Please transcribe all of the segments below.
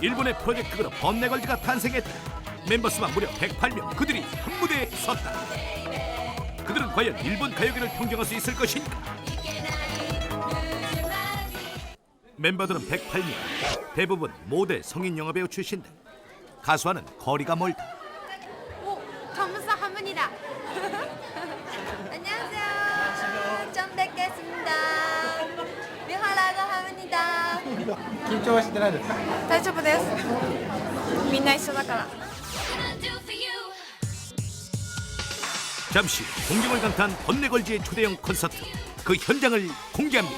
일본의 프로젝트 그룹 번내걸즈가 탄생했다. 멤버 수만 무려 108명. 그들이 한 무대에 섰다. 그들은 과연 일본 가요계를 평정할 수 있을 것인가? 멤버들은 108명. 대부분 모델, 성인 영화배우 출신들. 가수와는 거리가 멀다. 오, 감사합니다. 緊張はしてないですか大丈夫です。みんな一緒だから。 잠시 공경을 강타한 번내걸즈의 초대형 콘서트 그 현장을 공개합니다.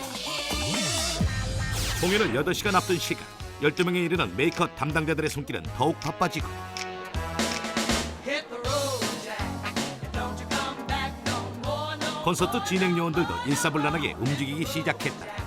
공연을 8시간 앞둔 시간 12명에 이르는 메이크업 담당자들의 손길은 더욱 바빠지고 콘서트 진행 요원들도 일사불란하게 움직이기 시작했다.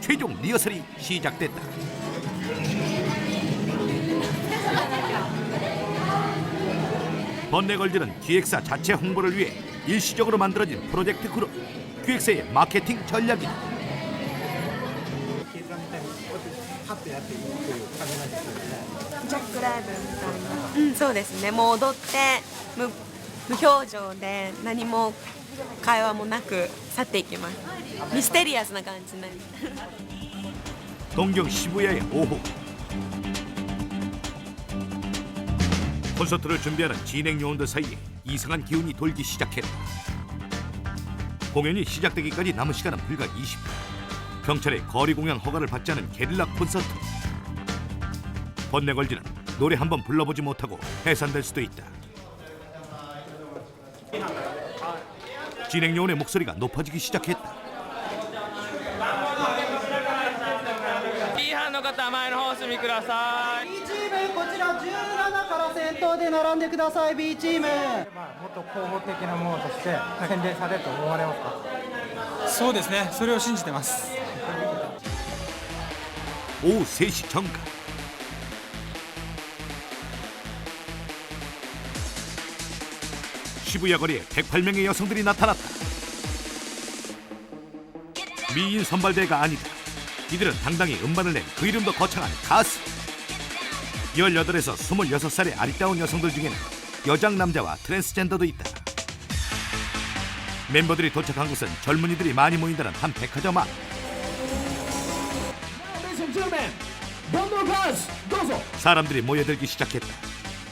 최종 리허설이 시작됐다 번뇌 걸즈는 기획사 자체 홍보를 위해 일시적으로 만들어진 프로젝트 그룹 기획사의 마케팅 전략이다 パッとやっていいという感じなんですよねジャックライブみたいな。うん、そうですね。もう踊って無無表情で何も 会話もなく去っていきます。ミステリアスな感じね。 동경 시부야의 오후 콘서트를 준비하는 진행 요원들 사이에 이상한 기운이 돌기 시작했다 공연이 시작되기까지 남은 시간은 불과 20분 경찰의 거리 공연 허가를 받지 않은 게릴라 콘서트 번뇌 걸지는 노래 한 번 불러보지 못하고 해산될 수도 있다 진행 요원의 목소리가 높아지기 시작했다 いい班の方前の方お進みください B チームこちら17から先頭で並んでください B チームまあもっと広報的なものとして宣伝されると思われますかそうですねそれを信じてます 오후 3시 정각 시부야 거리에 108명의 여성들이 나타났다. 미인 선발대가 아니다. 이들은 당당히 음반을 낸 그 이름도 거창한 가수. 18에서 26살의 아리따운 여성들 중에는 여장 남자와 트랜스젠더도 있다. 멤버들이 도착한 곳은 젊은이들이 많이 모인다는 한 백화점 앞. 사람들이 모여들기 시작했다.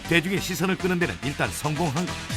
대중의 시선을 끄는 데는 일단 성공한 것.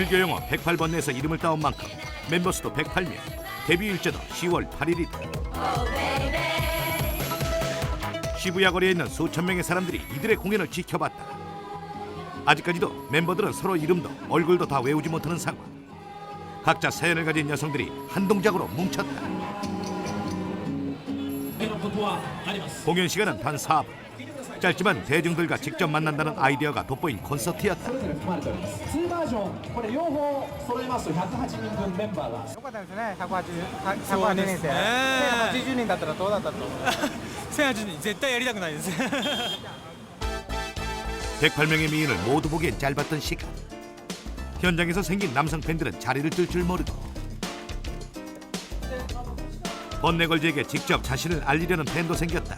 불교 영화 108번내에서 이름을 따온 만큼 멤버 수도 108명, 데뷔 일자도 10월 8일이다. 시부야 거리에 있는 수천 명의 사람들이 이들의 공연을 지켜봤다. 아직까지도 멤버들은 서로 이름도 얼굴도 다 외우지 못하는 상황. 각자 사연을 가진 여성들이 한 동작으로 뭉쳤다. 공연 시간은 단 4분. 짧지만 대중들과 직접 만난다는 아이디어가 돋보인 콘서트였다. 2バージョンこれ両方揃えますと108人分メンバーがよかったですね180 108そう年生ですね80人だったらどうだったと思う1080人絶対やりたくないです 108명의 미인을 모두 보기엔 짧았던 시간. 현장에서 생긴 남성 팬들은 자리를 뜰 줄 모르고 번내걸즈에게 직접 자신을 알리려는 팬도 생겼다.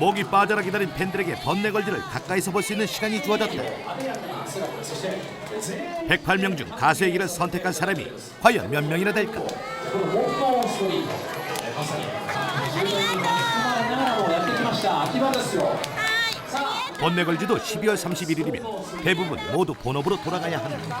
목이 빠져라 기다린 팬들에게 번뇌 걸지를 가까이서 볼 수 있는 시간이 주어졌다. 108명 중 가수의 길을 선택한 사람이 과연 몇 명이나 될까? 번뇌 걸지도 12월 31일이면 대부분 모두 본업으로 돌아가야 한다.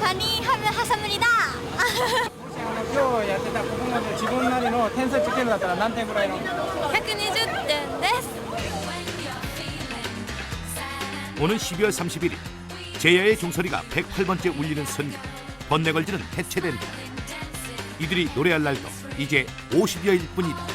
パパニーハムハサムリだ。あの今日やってたここまで自分なりの点数つけるんだったら何点ぐらいの120点です。 오는 12월 31일 제야의 종소리가 108번째 울리는 순간 번뇌걸즈는 해체된다. 이들이 노래할 날도 이제 50여일 뿐이다.